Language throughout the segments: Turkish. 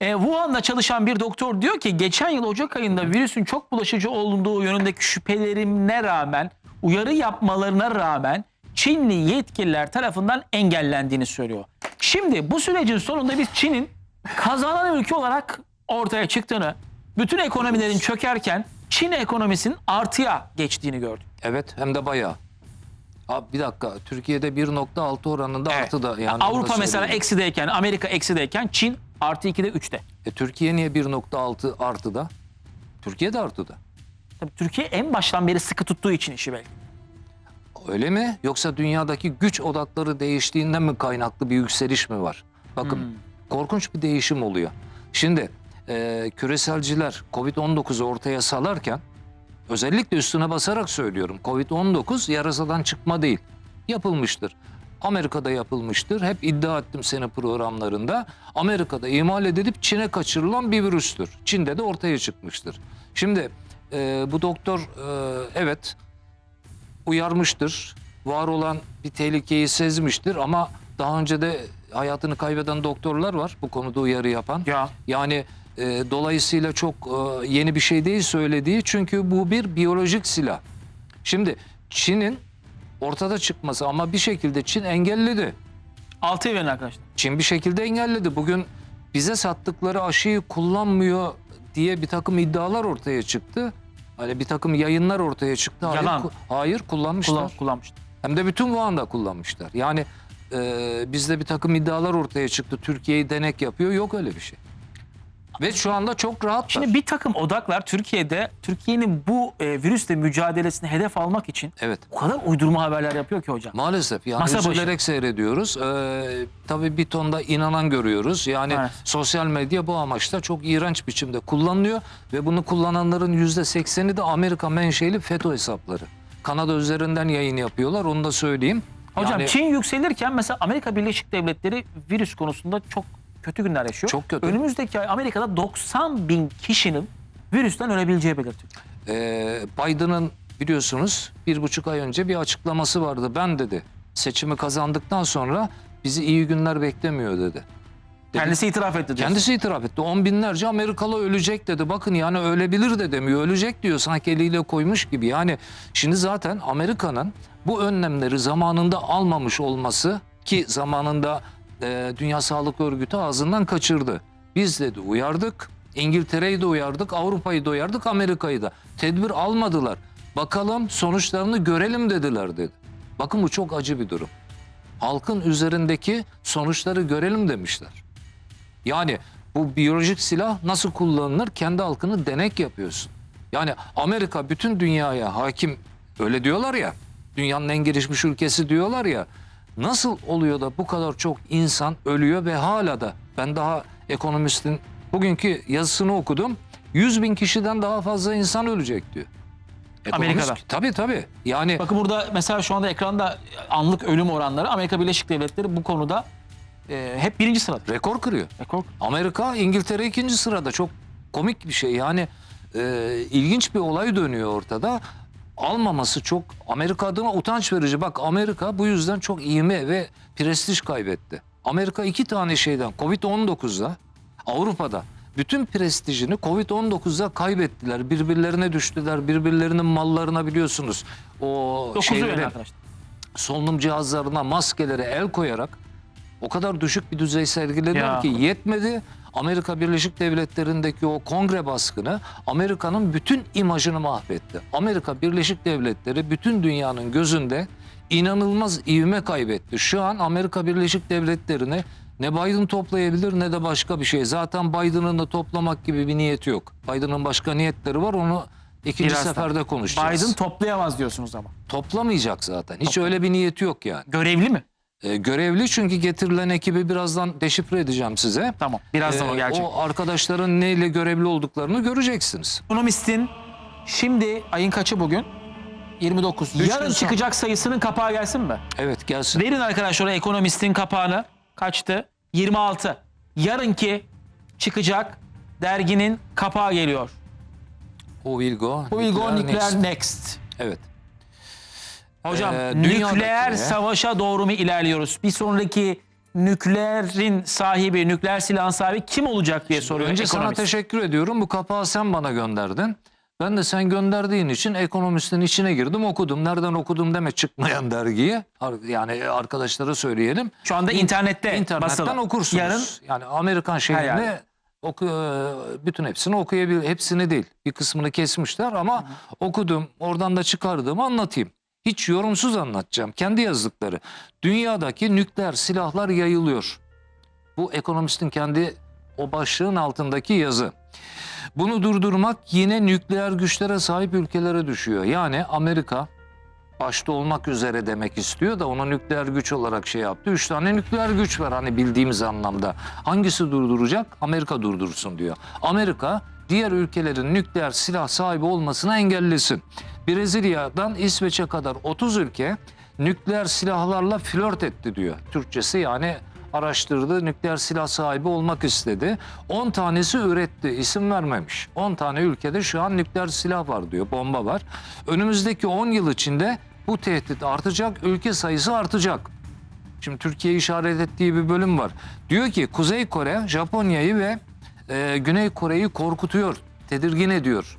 E, Wuhan'da çalışan bir doktor diyor ki geçen yıl Ocak ayında virüsün çok bulaşıcı olduğu yönündeki şüphelerine rağmen uyarı yapmalarına rağmen Çinli yetkililer tarafından engellendiğini söylüyor. Şimdi bu sürecin sonunda biz Çin'in kazanan ülke olarak ortaya çıktığını, bütün ekonomilerin çökerken Çin ekonomisinin artıya geçtiğini gördük. Evet hem de bayağı. Abi bir dakika Türkiye'de 1.6 oranında Evet. artı da yani Avrupa mesela eksideyken, Amerika eksideyken Çin artı 2'de 3'te. E, Türkiye niye 1.6 artıda? Türkiye de artıda. Tabii Türkiye en baştan beri sıkı tuttuğu için işi belki. Öyle mi? Yoksa dünyadaki güç odakları değiştiğinden mi kaynaklı bir yükseliş mi var? Bakın Hmm. korkunç bir değişim oluyor. Şimdi e, küreselciler Covid-19'u ortaya salarken özellikle üstüne basarak söylüyorum. Covid-19 yarasadan çıkma değil. Yapılmıştır. Amerika'da yapılmıştır. Hep iddia ettim senin programlarında. Amerika'da imal edilip Çin'e kaçırılan bir virüstür. Çin'de de ortaya çıkmıştır. Şimdi e, bu doktor e, evet uyarmıştır. Var olan bir tehlikeyi sezmiştir ama daha önce de hayatını kaybeden doktorlar var bu konuda uyarı yapan. Ya Yani e, dolayısıyla çok e, yeni bir şey değil söylediği çünkü bu bir biyolojik silah. Şimdi Çin'in ortada çıkması ama bir şekilde Çin engelledi. 6'ya verin arkadaşlar. Çin bir şekilde engelledi. Bugün bize sattıkları aşıyı kullanmıyor diye bir takım iddialar ortaya çıktı. Hani bir takım yayınlar ortaya çıktı. Hayır, Yalan. ku- hayır kullanmışlar. Kullan, kullanmıştı. Hem de bütün Wuhan'da kullanmışlar. Yani e, bizde bir takım iddialar ortaya çıktı. Türkiye'yi denek yapıyor. Yok öyle bir şey. Ve şu anda çok rahatlar. Şimdi bir takım odaklar Türkiye'de Türkiye'nin bu e, virüsle mücadelesini hedef almak için Evet. o kadar uydurma haberler yapıyor ki hocam. Maalesef yani Masa başı. üzülerek seyrediyoruz. Ee, tabii bir tonda inanan görüyoruz. Yani Evet. sosyal medya bu amaçla çok iğrenç biçimde kullanılıyor ve bunu kullananların yüzde sekseni de Amerika menşeli FETÖ hesapları. Kanada üzerinden yayın yapıyorlar onu da söyleyeyim. Hocam Yani Çin yükselirken mesela Amerika Birleşik Devletleri virüs konusunda çok kötü günler yaşıyor. Çok kötü. Önümüzdeki ay Amerika'da 90 bin kişinin virüsten ölebileceği belirtiliyor. Ee, Biden'ın biliyorsunuz bir buçuk ay önce bir açıklaması vardı. Ben dedi seçimi kazandıktan sonra bizi iyi günler beklemiyor dedi. Kendisi itiraf etti. diyorsun. Kendisi itiraf etti. On binlerce Amerikalı ölecek dedi. Bakın yani ölebilir de demiyor. Ölecek diyor sanki eliyle koymuş gibi. Yani şimdi zaten Amerika'nın bu önlemleri zamanında almamış olması ki zamanında e, Dünya Sağlık Örgütü ağzından kaçırdı. Biz dedi uyardık. İngiltere'yi de uyardık, Avrupa'yı da uyardık, Amerika'yı da. Tedbir almadılar. Bakalım sonuçlarını görelim dediler dedi. Bakın bu çok acı bir durum. Halkın üzerindeki sonuçları görelim demişler. Yani bu biyolojik silah nasıl kullanılır? Kendi halkını denek yapıyorsun. Yani Amerika bütün dünyaya hakim öyle diyorlar ya. Dünyanın en gelişmiş ülkesi diyorlar ya. Nasıl oluyor da bu kadar çok insan ölüyor ve hala da ben daha ekonomistin bugünkü yazısını okudum. 100 bin kişiden daha fazla insan ölecek diyor. Amerika'da. Tabii tabii. Yani Bakın burada mesela şu anda ekranda anlık ölüm oranları Amerika Birleşik Devletleri bu konuda e, hep birinci sırada. rekor kırıyor. Rekor. Amerika, İngiltere ikinci sırada. Çok komik bir şey. Yani e, ilginç bir olay dönüyor ortada. Almaması çok Amerika adına utanç verici. Bak Amerika bu yüzden çok ivme ve prestij kaybetti. Amerika iki tane şeyden Covid-19'da Avrupa'da bütün prestijini Covid-19'da kaybettiler. Birbirlerine düştüler. Birbirlerinin mallarına biliyorsunuz. O 9'u verin şeyleri, arkadaşlar. solunum cihazlarına, maskelere el koyarak o kadar düşük bir düzey sergilediler Ya. ki yetmedi. Amerika Birleşik Devletleri'ndeki o kongre baskını Amerika'nın bütün imajını mahvetti. Amerika Birleşik Devletleri bütün dünyanın gözünde inanılmaz ivme kaybetti. Şu an Amerika Birleşik Devletleri'ne ne Biden toplayabilir ne de başka bir şey. Zaten Biden'ın da toplamak gibi bir niyeti yok. Biden'ın başka niyetleri var onu ikinci Birazdan. seferde konuşacağız. Biden toplayamaz diyorsunuz ama. toplamayacak zaten. Hiç Toplam- öyle bir niyeti yok yani. Görevli mi? Ee, görevli çünkü getirilen ekibi birazdan deşifre edeceğim size. Tamam. Birazdan Ee, o gelecek. o arkadaşların neyle görevli olduklarını göreceksiniz. Ekonomistin şimdi ayın kaçı bugün? 29. Üç Yarın sonra. çıkacak sayısının kapağı gelsin mi? Evet gelsin. Verin arkadaşlar ekonomistin kapağını. Kaçtı? 26. Yarınki çıkacak derginin kapağı geliyor. Who will go? Bu will go Nuclear nuclear next. next. Evet. Hocam Ee, nükleer savaşa doğru mu ilerliyoruz? Bir sonraki nükleerin sahibi, nükleer silahın sahibi kim olacak diye soruyor Önce sana ekonomist. teşekkür ediyorum. Bu kapağı sen bana gönderdin. Ben de sen gönderdiğin için ekonomistin içine girdim okudum. Nereden okudum deme çıkmayan dergiyi. Yani arkadaşlara söyleyelim. Şu anda internette İnternetten basılı. okursunuz. Yarın yani Amerikan şeyinde oku, e, bütün hepsini okuyabilir. Hepsini değil. Bir kısmını kesmişler ama okudum. Oradan da çıkardığımı anlatayım. Hiç yorumsuz anlatacağım. Kendi yazdıkları. Dünyadaki nükleer silahlar yayılıyor. Bu ekonomistin kendi o başlığın altındaki yazı. Bunu durdurmak yine nükleer güçlere sahip ülkelere düşüyor. Yani Amerika başta olmak üzere demek istiyor da ona nükleer güç olarak şey yaptı. Üç tane nükleer güç var hani bildiğimiz anlamda. Hangisi durduracak? Amerika durdursun diyor. Amerika diğer ülkelerin nükleer silah sahibi olmasını engellesin. Brezilya'dan İsveç'e kadar 30 ülke nükleer silahlarla flört etti diyor. Türkçesi yani araştırdı, nükleer silah sahibi olmak istedi. 10 tanesi üretti, isim vermemiş. 10 tane ülkede şu an nükleer silah var diyor, bomba var. Önümüzdeki 10 yıl içinde bu tehdit artacak, ülke sayısı artacak. Şimdi Türkiye işaret ettiği bir bölüm var. Diyor ki Kuzey Kore, Japonya'yı ve e, Güney Kore'yi korkutuyor, tedirgin ediyor.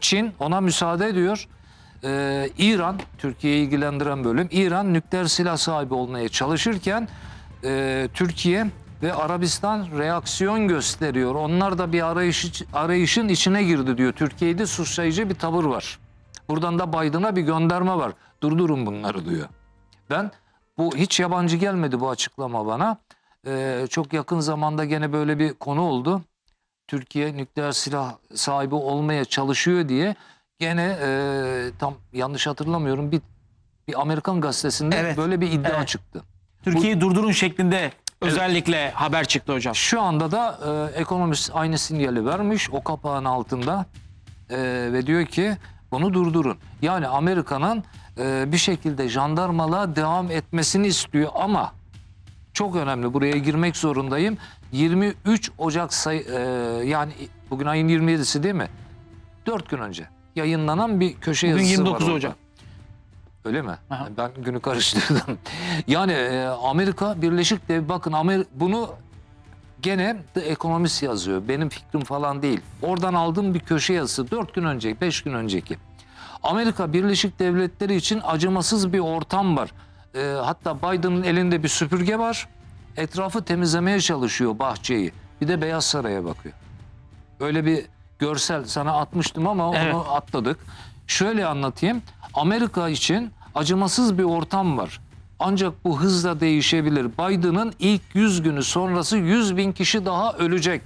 Çin ona müsaade ediyor. Ee, İran, Türkiye'yi ilgilendiren bölüm, İran nükleer silah sahibi olmaya çalışırken e, Türkiye ve Arabistan reaksiyon gösteriyor. Onlar da bir arayış, arayışın içine girdi diyor. Türkiye'de suçlayıcı bir tavır var. Buradan da Biden'a bir gönderme var. Durdurun bunları diyor. Ben bu hiç yabancı gelmedi bu açıklama bana. Ee, çok yakın zamanda gene böyle bir konu oldu. Türkiye nükleer silah sahibi olmaya çalışıyor diye gene e, tam yanlış hatırlamıyorum bir bir Amerikan gazetesinde Evet. böyle bir iddia Evet. çıktı. Türkiye'yi durdurun şeklinde özellikle haber çıktı hocam. Şu anda da e, ekonomist aynı sinyali vermiş o kapağın altında E, ve diyor ki bunu durdurun. Yani Amerika'nın e, bir şekilde jandarmalığa devam etmesini istiyor ama çok önemli buraya girmek zorundayım. 23 Ocak say e, yani bugün ayın 27'si değil mi? 4 gün önce yayınlanan bir köşe Bugün yazısı 29 var orada. Ocak. Öyle mi? Aha. Ben günü karıştırdım. yani e, Amerika Birleşik Dev bakın Amer bunu gene The Economist yazıyor. Benim fikrim falan değil. Oradan aldığım bir köşe yazısı 4 gün önce, 5 gün önceki. Amerika Birleşik Devletleri için acımasız bir ortam var. E, hatta Biden'ın elinde bir süpürge var. Etrafı temizlemeye çalışıyor bahçeyi. Bir de Beyaz Saray'a bakıyor. Öyle bir görsel sana atmıştım ama Evet. onu atladık. Şöyle anlatayım. Amerika için acımasız bir ortam var. Ancak bu hızla değişebilir. Biden'ın ilk 100 günü sonrası 100 bin kişi daha ölecek.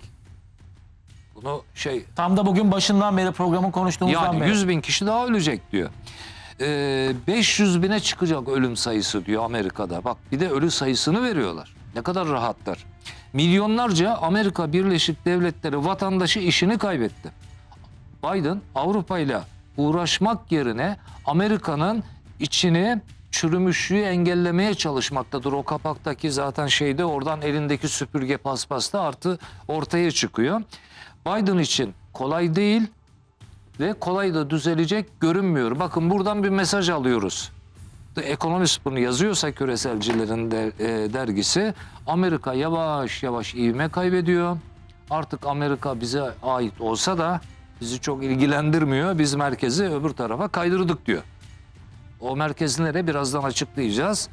Bunu şey Tam da bugün başından beri programın konuştuğumuzdan yani beri. 100 bin kişi daha ölecek diyor. Ee, 500 bine çıkacak ölüm sayısı diyor Amerika'da. Bak bir de ölü sayısını veriyorlar. Ne kadar rahatlar. Milyonlarca Amerika Birleşik Devletleri vatandaşı işini kaybetti. Biden Avrupa ile uğraşmak yerine Amerika'nın içini çürümüşlüğü engellemeye çalışmaktadır. O kapaktaki zaten şeyde oradan elindeki süpürge paspasta artı ortaya çıkıyor. Biden için kolay değil ve kolay da düzelecek görünmüyor. Bakın buradan bir mesaj alıyoruz. The Economist bunu yazıyorsa küreselcilerin de, e, dergisi Amerika yavaş yavaş ivme kaybediyor. Artık Amerika bize ait olsa da bizi çok ilgilendirmiyor. Biz merkezi öbür tarafa kaydırdık diyor. O merkez nere birazdan açıklayacağız.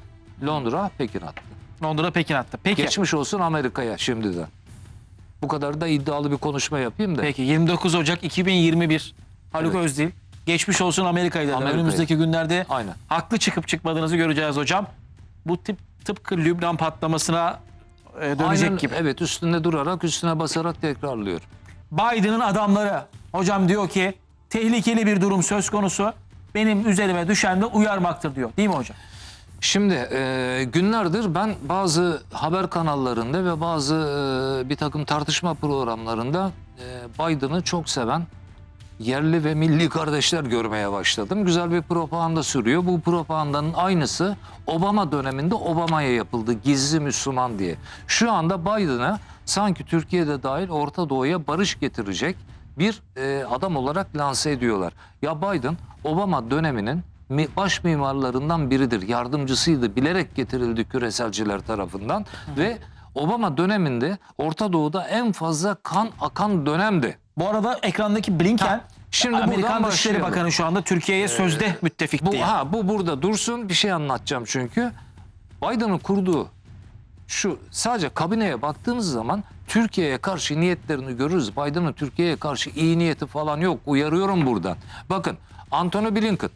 Londra, Pekin attı. Londra Pekin attı. Peki. Geçmiş olsun Amerika'ya şimdiden. Bu kadar da iddialı bir konuşma yapayım da. Peki 29 Ocak 2021 Haluk Evet. Özdil. Geçmiş olsun Amerika'yı dedi. Amerika'yı. Önümüzdeki günlerde Aynen. haklı çıkıp çıkmadığınızı göreceğiz hocam. Bu tip tıpkı Lübnan patlamasına e, dönecek Aynen, gibi. Evet üstünde durarak üstüne basarak tekrarlıyor. Biden'ın adamları hocam diyor ki tehlikeli bir durum söz konusu. Benim üzerime düşen de uyarmaktır diyor. Değil mi hocam? Şimdi e, günlerdir ben bazı haber kanallarında ve bazı e, bir takım tartışma programlarında e, Biden'ı çok seven yerli ve milli kardeşler görmeye başladım. Güzel bir propaganda sürüyor. Bu propagandanın aynısı Obama döneminde Obama'ya yapıldı. Gizli Müslüman diye. Şu anda Biden'ı sanki Türkiye'de dahil Orta Doğu'ya barış getirecek bir e, adam olarak lanse ediyorlar. Ya Biden Obama döneminin mi- baş mimarlarından biridir. Yardımcısıydı. Bilerek getirildi küreselciler tarafından ve Obama döneminde Orta Doğu'da en fazla kan akan dönemdi. Bu arada ekrandaki Blinken şimdi buradan Amerikan Dışişleri. Bakanı şu anda Türkiye'ye sözde müttefik Bu diye. ha bu burada dursun bir şey anlatacağım çünkü. Biden'ın kurduğu şu sadece kabineye baktığımız zaman Türkiye'ye karşı niyetlerini görürüz. Biden'ın Türkiye'ye karşı iyi niyeti falan yok. Uyarıyorum buradan. Bakın Anthony Blinken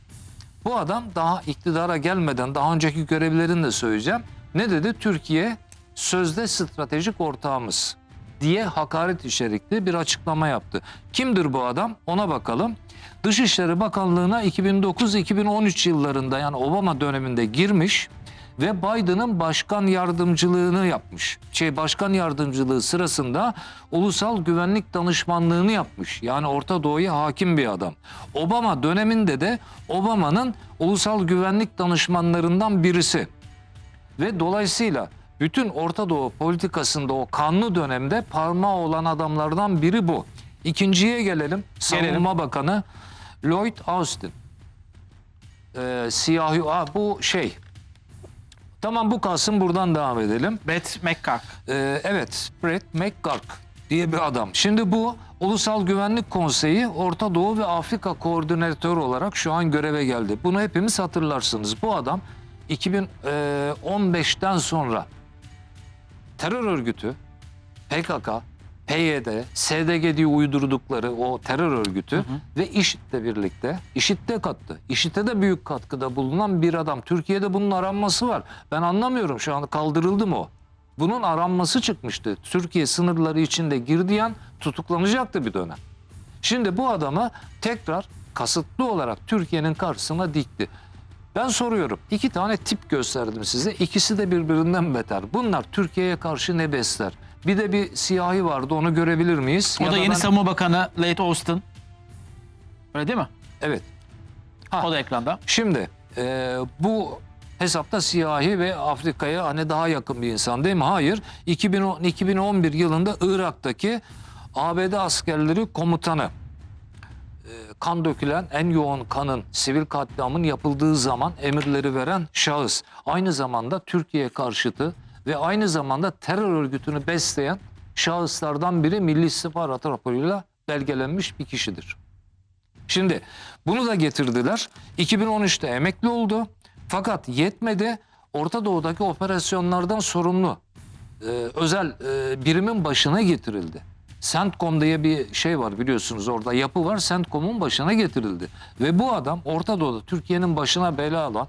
bu adam daha iktidara gelmeden daha önceki görevlerini de söyleyeceğim. Ne dedi? Türkiye sözde stratejik ortağımız diye hakaret içerikli bir açıklama yaptı. Kimdir bu adam? Ona bakalım. Dışişleri Bakanlığı'na 2009-2013 yıllarında yani Obama döneminde girmiş ve Biden'ın başkan yardımcılığını yapmış. Şey başkan yardımcılığı sırasında ulusal güvenlik danışmanlığını yapmış. Yani Orta Doğu'ya hakim bir adam. Obama döneminde de Obama'nın ulusal güvenlik danışmanlarından birisi. Ve dolayısıyla bütün Orta Doğu politikasında o kanlı dönemde parmağı olan adamlardan biri bu. İkinciye gelelim. Savunma Bakanı Lloyd Austin. Ee, siyahi, Aa, bu şey. Tamam bu kalsın buradan devam edelim. Brett McCark. Ee, evet, Brett McGurk diye bir adam. Şimdi bu Ulusal Güvenlik Konseyi Orta Doğu ve Afrika koordinatörü olarak şu an göreve geldi. Bunu hepimiz hatırlarsınız. Bu adam 2015'ten sonra terör örgütü PKK, PYD, SDG diye uydurdukları o terör örgütü ve IŞİD'le birlikte, IŞİD'de kattı. IŞİD'e de büyük katkıda bulunan bir adam. Türkiye'de bunun aranması var. Ben anlamıyorum şu anda kaldırıldı mı o? Bunun aranması çıkmıştı. Türkiye sınırları içinde girdiği an tutuklanacaktı bir dönem. Şimdi bu adamı tekrar kasıtlı olarak Türkiye'nin karşısına dikti. Ben soruyorum. iki tane tip gösterdim size. İkisi de birbirinden beter. Bunlar Türkiye'ye karşı ne besler? Bir de bir siyahi vardı onu görebilir miyiz? O Ya da yeni ben- savunma bakanı Lloyd Austin. Öyle değil mi? Evet. O da ekranda. Şimdi e, bu hesapta siyahi ve Afrika'ya hani daha yakın bir insan değil mi? Hayır. 2010, 2011 yılında Irak'taki ABD askerleri komutanı kan dökülen en yoğun kanın sivil katliamın yapıldığı zaman emirleri veren şahıs. Aynı zamanda Türkiye karşıtı ve aynı zamanda terör örgütünü besleyen şahıslardan biri Milli İstihbarat raporuyla belgelenmiş bir kişidir. Şimdi bunu da getirdiler. 2013'te emekli oldu. Fakat yetmedi. Orta Doğu'daki operasyonlardan sorumlu e, özel e, birimin başına getirildi. CENTCOM diye bir şey var biliyorsunuz orada yapı var. CENTCOM'un başına getirildi. Ve bu adam Orta Doğu'da Türkiye'nin başına bela alan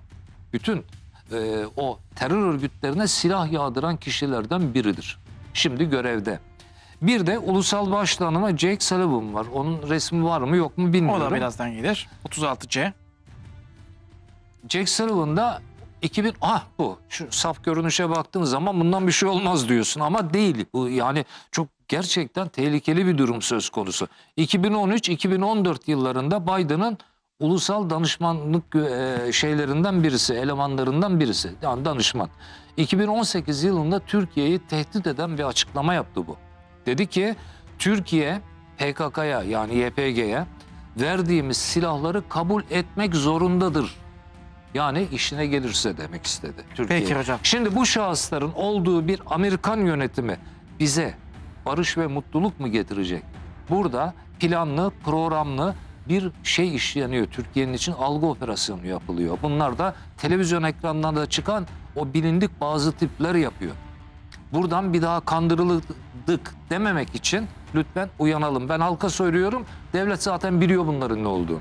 bütün e, o terör örgütlerine silah yağdıran kişilerden biridir. Şimdi görevde. Bir de ulusal başlanma Jake Sullivan var. Onun resmi var mı yok mu O bilmiyorum. da birazdan gelir. 36C. Jack Sullivan da 2000 ah bu şu saf görünüşe baktığın zaman bundan bir şey olmaz diyorsun ama değil. Bu yani çok gerçekten tehlikeli bir durum söz konusu. 2013-2014 yıllarında Biden'ın ulusal danışmanlık e, şeylerinden birisi, elemanlarından birisi. Yani danışman. 2018 yılında Türkiye'yi tehdit eden bir açıklama yaptı bu. Dedi ki Türkiye PKK'ya yani YPG'ye verdiğimiz silahları kabul etmek zorundadır. Yani işine gelirse demek istedi Türkiye. Peki hocam. Şimdi bu şahısların olduğu bir Amerikan yönetimi bize barış ve mutluluk mu getirecek? Burada planlı, programlı bir şey işleniyor. Türkiye'nin için algı operasyonu yapılıyor. Bunlar da televizyon ekranlarında çıkan o bilindik bazı tipler yapıyor. Buradan bir daha kandırıldık dememek için lütfen uyanalım. Ben halka söylüyorum. Devlet zaten biliyor bunların ne olduğunu.